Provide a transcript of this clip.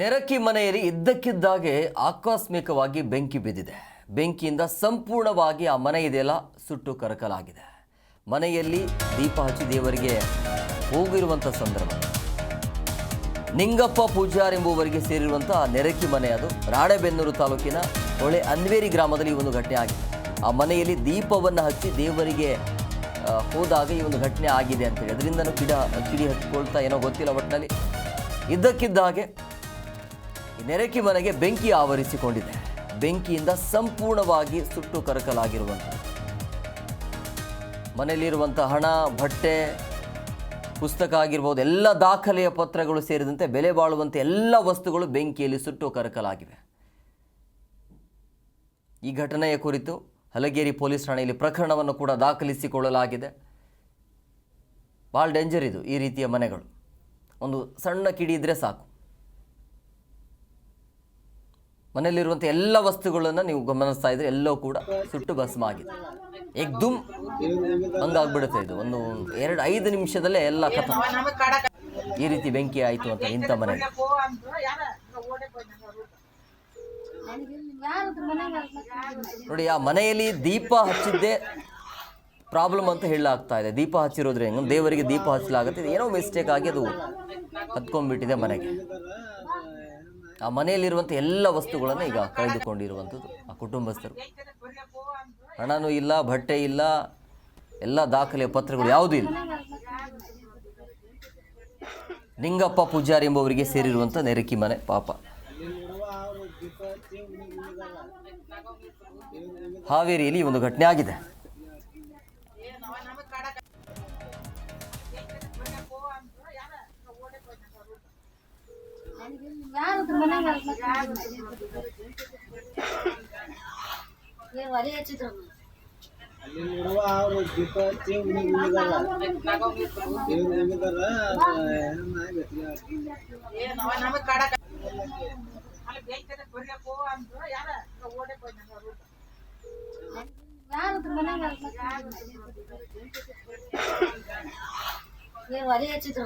ನೆರಕಿ ಮನೆಯಲ್ಲಿ ಇದ್ದಕ್ಕಿದ್ದಾಗೆ ಆಕಸ್ಮಿಕವಾಗಿ ಬೆಂಕಿ ಬಿದ್ದಿದೆ. ಬೆಂಕಿಯಿಂದ ಸಂಪೂರ್ಣವಾಗಿ ಆ ಮನೆ ಇದೆಯಲ್ಲ, ಸುಟ್ಟು ಕರಕಲಾಗಿದೆ. ಮನೆಯಲ್ಲಿ ದೀಪ ಹಚ್ಚಿ ದೇವರಿಗೆ ಹೋಗಿರುವಂಥ ಸಂದರ್ಭ. ನಿಂಗಪ್ಪ ಪೂಜಾರ್ ಎಂಬುವರಿಗೆ ಸೇರಿರುವಂಥ ನೆರಕಿ ಮನೆ ಅದು. ರಾಣೆಬೆನ್ನೂರು ತಾಲೂಕಿನ ಹೊಳೆ ಅನ್ವೇರಿ ಗ್ರಾಮದಲ್ಲಿ ಈ ಒಂದು ಘಟನೆ ಆಗಿದೆ. ಆ ಮನೆಯಲ್ಲಿ ದೀಪವನ್ನು ಹಚ್ಚಿ ದೇವರಿಗೆ ಹೋದಾಗ ಈ ಒಂದು ಘಟನೆ ಆಗಿದೆ ಅಂತೇಳಿ ಅದರಿಂದನೂ ಗಿಡ ಕಿಡಿ ಹಚ್ಕೊಳ್ತಾ ಏನೋ ಗೊತ್ತಿಲ್ಲ ಒಟ್ಟಿನಲ್ಲಿ ಇದ್ದಕ್ಕಿದ್ದ ಹಾಗೆ ಈ ನೆರಕಿ ಮನೆಗೆ ಬೆಂಕಿ ಆವರಿಸಿಕೊಂಡಿದೆ. ಬೆಂಕಿಯಿಂದ ಸಂಪೂರ್ಣವಾಗಿ ಸುಟ್ಟು ಕರಕಲಾಗಿರುವಂಥದ್ದು. ಮನೆಯಲ್ಲಿರುವಂಥ ಹಣ, ಬಟ್ಟೆ, ಪುಸ್ತಕ ಆಗಿರ್ಬೋದು, ಎಲ್ಲ ದಾಖಲೆಯ ಪತ್ರಗಳು ಸೇರಿದಂತೆ ಬೆಲೆ ಬಾಳುವಂತೆ ಎಲ್ಲ ವಸ್ತುಗಳು ಬೆಂಕಿಯಲ್ಲಿ ಸುಟ್ಟು ಕರಕಲಾಗಿವೆ. ಈ ಘಟನೆಯ ಕುರಿತು ಹಲಗೇರಿ ಪೊಲೀಸ್ ಠಾಣೆಯಲ್ಲಿ ಪ್ರಕರಣವನ್ನು ಕೂಡ ದಾಖಲಿಸಿಕೊಳ್ಳಲಾಗಿದೆ. ಭಾಳ ಡೇಂಜರ್ ಇದು ಈ ರೀತಿಯ ಮನೆಗಳು. ಒಂದು ಸಣ್ಣ ಕಿಡಿ ಇದ್ದರೆ ಸಾಕು. ಮನೆಯಲ್ಲಿರುವಂಥ ಎಲ್ಲ ವಸ್ತುಗಳನ್ನು ನೀವು ಗಮನಿಸ್ತಾ ಇದ್ರೆ ಎಲ್ಲವೂ ಕೂಡ ಸುಟ್ಟು ಭಸ್ಮ ಆಗಿದೆ ಎಗ್ದುಮ್ ಹಂಗಾಗ್ಬಿಡುತ್ತೆ ಇದು. ಒಂದು ಎರಡು ಐದು ನಿಮಿಷದಲ್ಲೇ ಎಲ್ಲ ಕಥ. ಈ ರೀತಿ ಬೆಂಕಿ ಆಯಿತು ಅಂತ ಇಂಥ ಮನೆ. ನೋಡಿ, ಆ ಮನೆಯಲ್ಲಿ ದೀಪ ಹಚ್ಚಿದ್ದೇ ಪ್ರಾಬ್ಲಮ್ ಅಂತ ಹೇಳಲಾಗ್ತಾ ಇದೆ. ದೀಪ ಹಚ್ಚಿರೋದ್ರೆ ಹಚ್ಚಿರೋದ್ರಿಂದ ದೇವರಿಗೆ ದೀಪ ಹಚ್ಚಲಾಗುತ್ತೆ. ಏನೋ ಮಿಸ್ಟೇಕ್ ಆಗಿ ಅದು ಹತ್ಕೊಂಡ್ಬಿಟ್ಟಿದೆ ಮನೆಗೆ. ಆ ಮನೆಯಲ್ಲಿರುವಂಥ ಎಲ್ಲ ವಸ್ತುಗಳನ್ನು ಈಗ ಕಳೆದುಕೊಂಡಿರುವಂಥದ್ದು ಆ ಕುಟುಂಬಸ್ಥರು. ಹಣನೂ ಇಲ್ಲ, ಬಟ್ಟೆ ಇಲ್ಲ, ಎಲ್ಲ ದಾಖಲೆ ಪತ್ರಗಳು ಯಾವುದೂ ಇಲ್ಲ. ನಿಂಗಪ್ಪ ಪೂಜಾರಿ ಎಂಬುವರಿಗೆ ಸೇರಿರುವಂಥ ನೆರಕಿ ಮನೆ, ಪಾಪ. ಹಾವೇರಿಯಲ್ಲಿ ಒಂದು ಘಟನೆ ಆಗಿದೆ. ಒಲೆ ಹಚ್ಚಿದ್ರು ಅಲ್ಲಿ ನೋಡುವ ಅವರು ದೀಪ ಹಚ್ಚಿ ಉಣಿಗ್ ಉಣಿದಾರ ದೇವ್ರು ಉಣಿದಾರ ಏನೋ ಮಾಡಿ ಒಲೆ ಹಚ್ಚಿದ್ರು